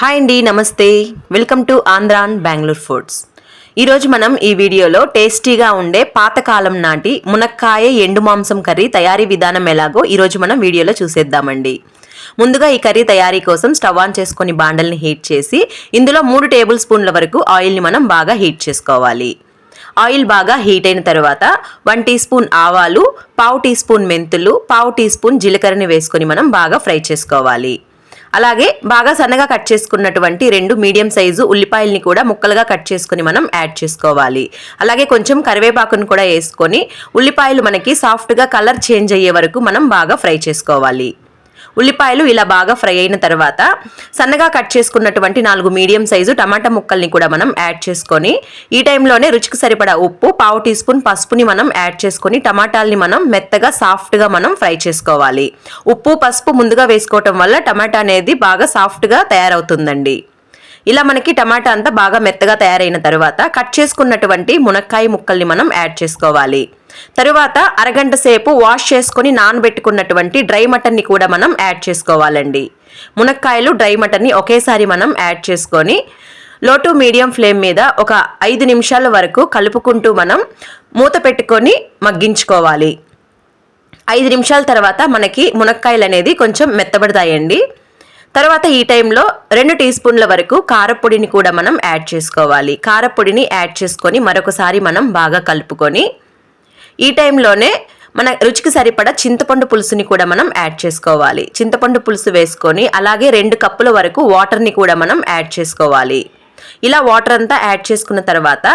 Hi అండి నమస్తే. Welcome to Andhran Bengaluru foods. ఈరోజు మనం ఈ వీడియోలో టేస్టీగా ఉండే పాతకాలం నాటి మునక్కాయ ఎండు మాంసం కర్రీ తయారీ విధానం ఎలాగో ఈరోజు మనం వీడియోలో చూసేద్దామండి. ముందుగా ఈ కర్రీ తయారీ కోసం స్టవ్ ఆన్ చేసుకొని బాండల్ని హీట్ చేసి ఇందులో మూడు టేబుల్ స్పూన్ల వరకు ఆయిల్ని మనం బాగా హీట్ చేసుకోవాలి. ఆయిల్ బాగా హీట్ అయిన తర్వాత వన్ టీ స్పూన్ ఆవాలు పావు టీ స్పూన్ మెంతులు పావు టీ స్పూన్ జీలకర్రని వేసుకొని మనం బాగా ఫ్రై చేసుకోవాలి. అలాగే బాగా సన్నగా కట్ చేసుకున్నటువంటి రెండు మీడియం సైజు ఉల్లిపాయల్ని కూడా ముక్కలుగా కట్ చేసుకుని మనం యాడ్ చేసుకోవాలి. అలాగే కొంచెం కరివేపాకును కూడా వేసుకొని ఉల్లిపాయలు మనకి సాఫ్ట్గా కలర్ చేంజ్ అయ్యే వరకు మనం బాగా ఫ్రై చేసుకోవాలి. ఉల్లిపాయలు ఇలా బాగా ఫ్రై అయిన తర్వాత సన్నగా కట్ చేసుకున్నటువంటి నాలుగు మీడియం సైజు టమాటా ముక్కల్ని కూడా మనం యాడ్ చేసుకొని ఈ టైంలోనే రుచికి సరిపడా ఉప్పు పావు టీ స్పూన్ పసుపుని మనం యాడ్ చేసుకొని టమాటాల్ని మనం మెత్తగా సాఫ్ట్గా మనం ఫ్రై చేసుకోవాలి. ఉప్పు పసుపు ముందుగా వేసుకోవటం వల్ల టమాటా అనేది బాగా సాఫ్ట్గా తయారవుతుందండి. ఇలా మనకి టమాటా అంతా బాగా మెత్తగా తయారైన తర్వాత కట్ చేసుకున్నటువంటి మునక్కాయ ముక్కల్ని మనం యాడ్ చేసుకోవాలి. తరువాత అరగంట సేపు వాష్ చేసుకొని నానబెట్టుకున్నటువంటి డ్రై మటన్ని కూడా మనం యాడ్ చేసుకోవాలండి. మునక్కాయలు డ్రై మటన్ని ఒకేసారి మనం యాడ్ చేసుకొని లో టు మీడియం ఫ్లేమ్ మీద ఒక ఐదు నిమిషాల వరకు కలుపుకుంటూ మనం మూత పెట్టుకొని మగ్గించుకోవాలి. ఐదు నిమిషాల తర్వాత మనకి మునక్కాయలు అనేది కొంచెం మెత్తబడతాయండి. తర్వాత ఈ టైంలో రెండు టీ స్పూన్ల వరకు కారపొడిని కూడా మనం యాడ్ చేసుకోవాలి. కారపొడిని యాడ్ చేసుకొని మరొకసారి మనం బాగా కలుపుకొని ఈ టైంలోనే మన రుచికి సరిపడా చింతపండు పులుసుని కూడా మనం యాడ్ చేసుకోవాలి. చింతపండు పులుసు వేసుకొని అలాగే రెండు కప్పుల వరకు వాటర్ని కూడా మనం యాడ్ చేసుకోవాలి. ఇలా వాటర్ అంతా యాడ్ చేసుకున్న తర్వాత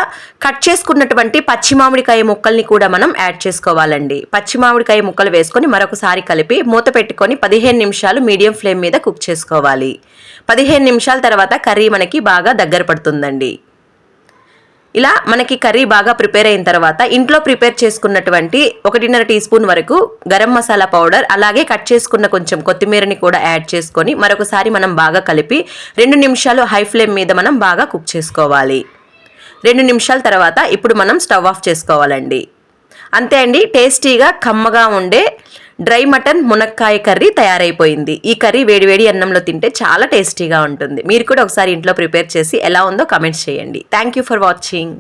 కట్ చేసుకున్నటువంటి పచ్చి మామిడికాయ ముక్కల్ని కూడా మనం యాడ్ చేసుకోవాలండి. పచ్చి మామిడికాయ ముక్కలు వేసుకొని మరొకసారి కలిపి మూత పెట్టుకొని పదిహేను నిమిషాలు మీడియం ఫ్లేమ్ మీద కుక్ చేసుకోవాలి. పదిహేను నిమిషాల తర్వాత కర్రీ మనకి బాగా దగ్గర పడుతుందండి. ఇలా మనకి కర్రీ బాగా ప్రిపేర్ అయిన తర్వాత ఇంట్లో ప్రిపేర్ చేసుకున్నటువంటి ఒకటిన్నర tea spoon garam masala powder అలాగే కట్ చేసుకున్న కొంచెం కొత్తిమీరని కూడా యాడ్ చేసుకొని మరొకసారి మనం బాగా కలిపి రెండు నిమిషాలు హై ఫ్లేమ్ మీద మనం బాగా కుక్ చేసుకోవాలి. రెండు నిమిషాల తర్వాత ఇప్పుడు మనం స్టవ్ ఆఫ్ చేసుకోవాలండి. అంతే అండి టేస్టీగా కమ్మగా ఉండే డ్రై మటన్ మునక్కాయ కర్రీ తయారైపోయింది. ఈ కర్రీ వేడివేడి అన్నంలో తింటే చాలా టేస్టీగా ఉంటుంది. మీరు కూడా ఒకసారి ఇంట్లో ప్రిపేర్ చేసి ఎలా ఉందో కమెంట్స్ చేయండి. Thank you for watching